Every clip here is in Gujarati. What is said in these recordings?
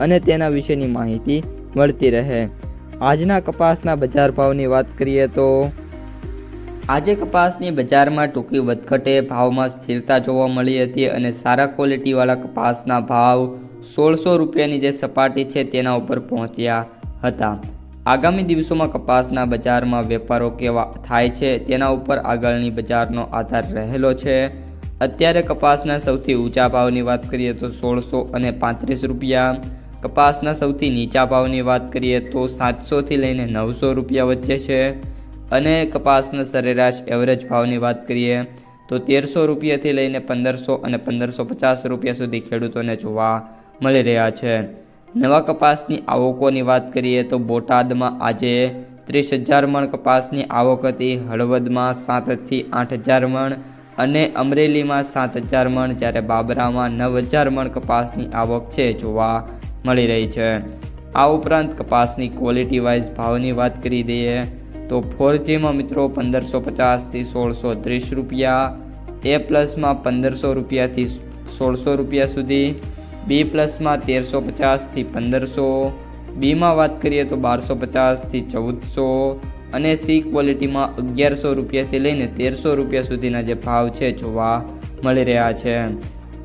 અને તેના વિશેની માહિતી મળતી રહે. આજના કપાસના બજાર ભાવની વાત કરીએ તો આજે કપાસની બજારમાં ટૂંકી વધઘટે ભાવમાં સ્થિરતા જોવા મળી હતી અને સારા ક્વોલિટીવાળા કપાસના ભાવ સોળસો રૂપિયાની જે સપાટી છે તેના ઉપર પહોંચ્યા હતા. આગામી દિવસોમાં કપાસના બજારમાં વેપારો કેવા થાય છે તેના ઉપર આગળની બજારનો આધાર રહેલો છે. અત્યારે કપાસના સૌથી ઊંચા ભાવની વાત કરીએ તો સોળસો અને પાંત્રીસ રૂપિયા કપાસના સૌથી નીચા ભાવની વાત કરીએ તો સાતસોથી લઈને નવસો રૂપિયા વચ્ચે છે. અને કપાસના સરેરાશ એવરેજ ભાવની વાત કરીએ તો તેરસો રૂપિયાથી લઈને પંદરસો અને પંદરસો પચાસ રૂપિયા સુધી ખેડૂતોને જોવા મળી રહ્યા છે. નવા કપાસની આવકોની વાત કરીએ તો બોટાદમાં આજે ત્રીસ હજાર મણ કપાસની આવક હતી, હળવદમાં સાતથી આઠ હજાર મણ અને અમરેલીમાં સાત હજાર મણ, જ્યારે બાબરામાં નવ હજાર મણ કપાસની આવક છે, જોવા મળી રહી છે. આ ઉપરાંત કપાસની ક્વોલિટી વાઇઝ ભાવની વાત કરી દઈએ તો ફોરજીમાં મિત્રો પંદરસો પચાસથી સોળસો ત્રીસ રૂપિયા, એ પ્લસમાં પંદરસો રૂપિયાથી સોળસો રૂપિયા સુધી, બી પ્લસમાં તેરસો પચાસથી પંદરસો, બીમાં વાત કરીએ તો બારસો પચાસથી ચૌદસો અને સી ક્વોલિટીમાં અગિયારસો રૂપિયાથી લઈને તેરસો રૂપિયા સુધીના જે ભાવ છે જોવા મળી રહ્યા છે.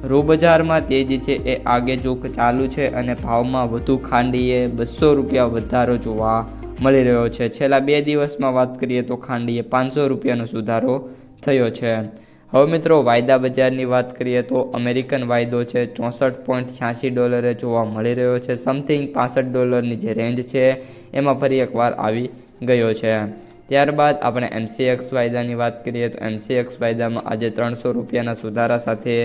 રૂ બજારમાં તેજી છે એ આગે જોક ચાલુ છે અને ભાવમાં વધુ ખાંડીએ બસો રૂપિયા વધારો જોવા મળી રહ્યો છે. છેલ્લા બે દિવસમાં વાત કરીએ તો ખાંડીએ પાંચસો રૂપિયાનો સુધારો થયો છે. હવે મિત્રો વાયદા બજારની વાત કરીએ તો અમેરિકન વાયદો છે ચોસઠ પોઈન્ટ છ્યાસી ડોલરે જોવા મળી રહ્યો છે. સમથિંગ પાસઠ ડોલરની જે રેન્જ છે એમાં ફરી એકવાર આવી ગયો છે. ત્યારબાદ આપણે એમસીએક્સ વાયદાની વાત કરીએ તો એમસીએક્સ વાયદામાં આજે ત્રણસો રૂપિયાના સુધારા સાથે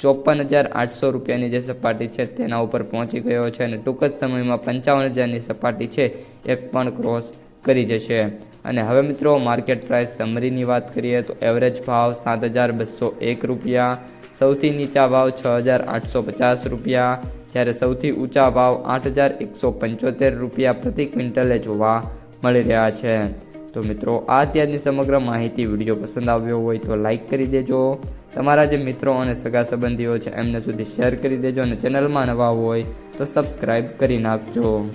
ચોપન હજાર આઠસો રૂપિયાની જે સપાટી છે તેના ઉપર પહોંચી ગયો છે અને ટૂંક જ સમયમાં પંચાવન હજારની સપાટી છે એ પણ ક્રોસ કરી જશે. અને હવે મિત્રો માર્કેટ પ્રાઇસ સમરીની વાત કરીએ તો એવરેજ ભાવ સાત હજાર બસો એક રૂપિયા, સૌથી નીચા ભાવ છ હજાર આઠસો પચાસ રૂપિયા, જ્યારે સૌથી ઊંચા ભાવ આઠ હજાર એકસો પંચોતેર રૂપિયા પ્રતિ ક્વિન્ટલે જોવા મળી રહ્યા છે. તો મિત્રો આ ત્યારની સમગ્ર માહિતી. વીડિયો પસંદ આવ્યો હોય તો લાઈક કરી દેજો. તમારા જે મિત્રો અને સગા સંબંધીઓ છે, એમને સુધી શેર કરી દેજો અને ચેનલમાં નવા હોય તો સબસ્ક્રાઈબ કરી નાખજો.